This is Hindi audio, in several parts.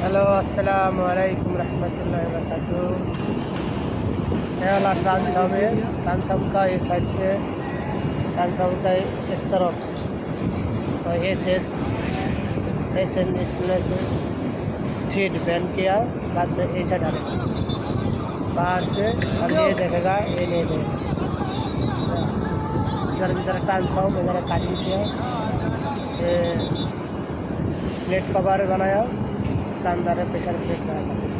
हेलो अस्सलाम वालेकुम रहमतुल्लाहि व बरकातहू ये वाला ट्रांसम है का इस साइड से ट्रांसम का इस तरफ़। तो एस एस एस एन इसमें सीट बैन किया। बाद में ऐसा डालेगा। बाहर से हम ये देखेगा, ये नहीं देखेगा इधर इधर ट्रांसम इधर काटिंग किया। ये प्लेट कवर बनाया। इसका अंदर है प्रेशर प्लेट बनाया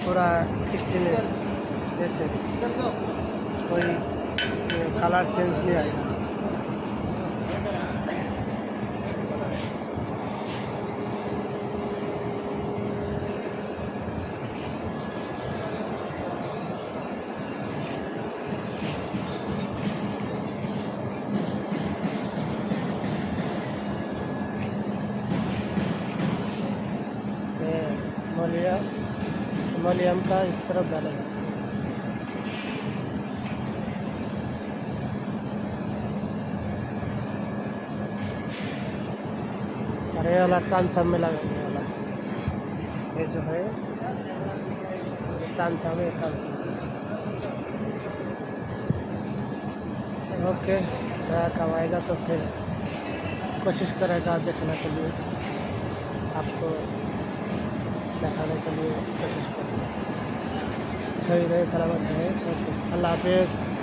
पूरा स्टेनलेस जैसे कोई कलर चेंज नहीं आएगा मोलिया मोलियम का इस तरफ़ डालेगा इस तरफ़। और ये वाला टांसा में लगाने वाला। ये जो है टांसा में टांसा ओके, नया कमाएगा तो फिर कोशिश करेगा देखने के लिए। आपको दिखाने के लिए कोशिश करेंगे। सही रहे सलामत रहे। ओके अल्लाह हाफिज़।